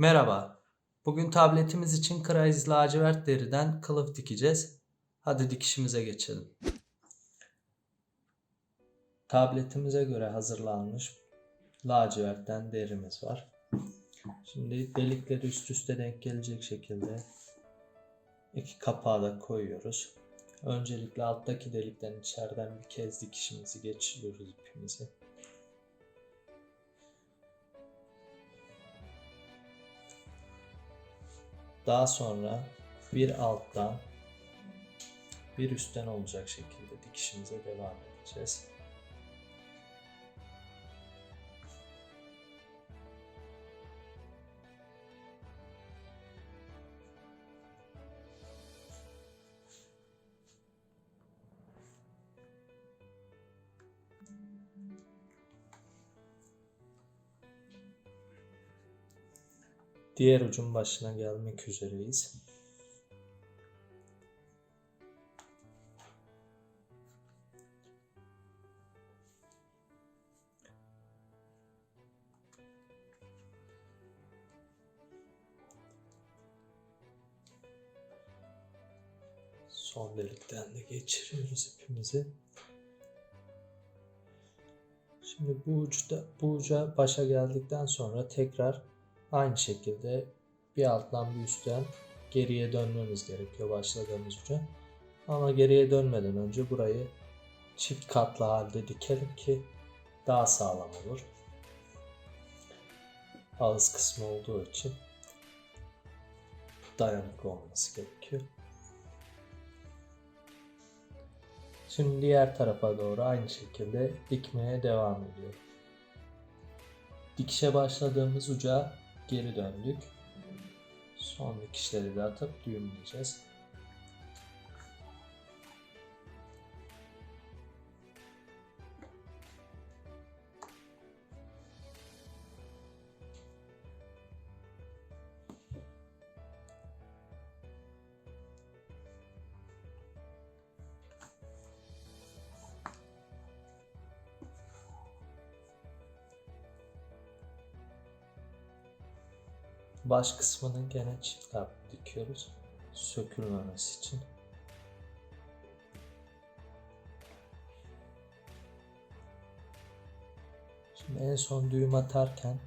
Merhaba. Bugün tabletimiz için Crysis lacivert deriden kılıf dikeceğiz. Hadi dikişimize geçelim. Tabletimize göre hazırlanmış lacivertten derimiz var. Şimdi delikleri üst üste denk gelecek şekilde iki kapağı da koyuyoruz. Öncelikle alttaki delikten içeriden bir kez dikişimizi geçiriyoruz ipimizi. Daha sonra bir alttan bir üstten olacak şekilde dikişimize devam edeceğiz. Diğer ucun başına gelmek üzereyiz. Son delikten de geçiriyoruz ipimizi. Şimdi bu uçta bu uca başa geldikten sonra tekrar aynı şekilde bir alttan bir üstten geriye dönmemiz gerekiyor başladığımız uca. Ama geriye dönmeden önce burayı çift katlı halde dikelim ki daha sağlam olur. Ağız kısmı olduğu için dayanıklı olması gerekiyor. Şimdi diğer tarafa doğru aynı şekilde dikmeye devam ediyor. Dikişe başladığımız uca geri döndük. Son dikişleri de atıp düğümleyeceğiz. Baş kısmını gene çift dikiyoruz. Sökülmemesi için. Şimdi en son düğüm atarken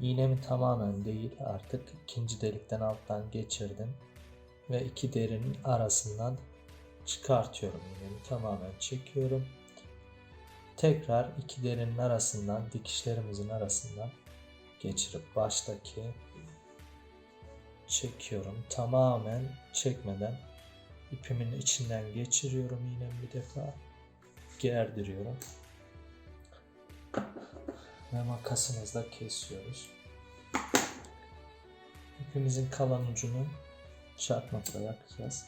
iğnemi tamamen değil artık ikinci delikten alttan geçirdim ve iki derinin arasından çıkartıyorum iğnemi tamamen çekiyorum. Tekrar iki derinin arasından dikişlerimizin arasından geçirip baştaki çekiyorum. Tamamen çekmeden ipimin içinden geçiriyorum yine bir defa gerdiriyorum. Ve makasımızla kesiyoruz. İpimizin kalan ucunu çarpmakla yakacağız.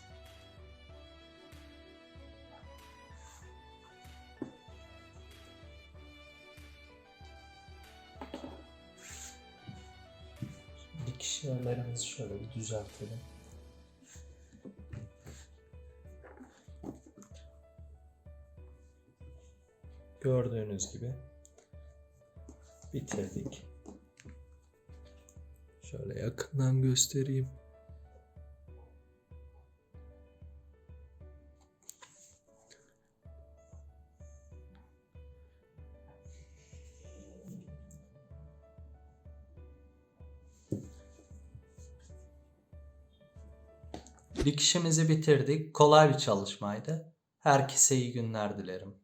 Dikiş yerlerimizi şöyle bir düzeltelim. Gördüğünüz gibi bitirdik. Şöyle yakından göstereyim. Dikişimizi bitirdik. Kolay bir çalışmaydı. Herkese iyi günler dilerim.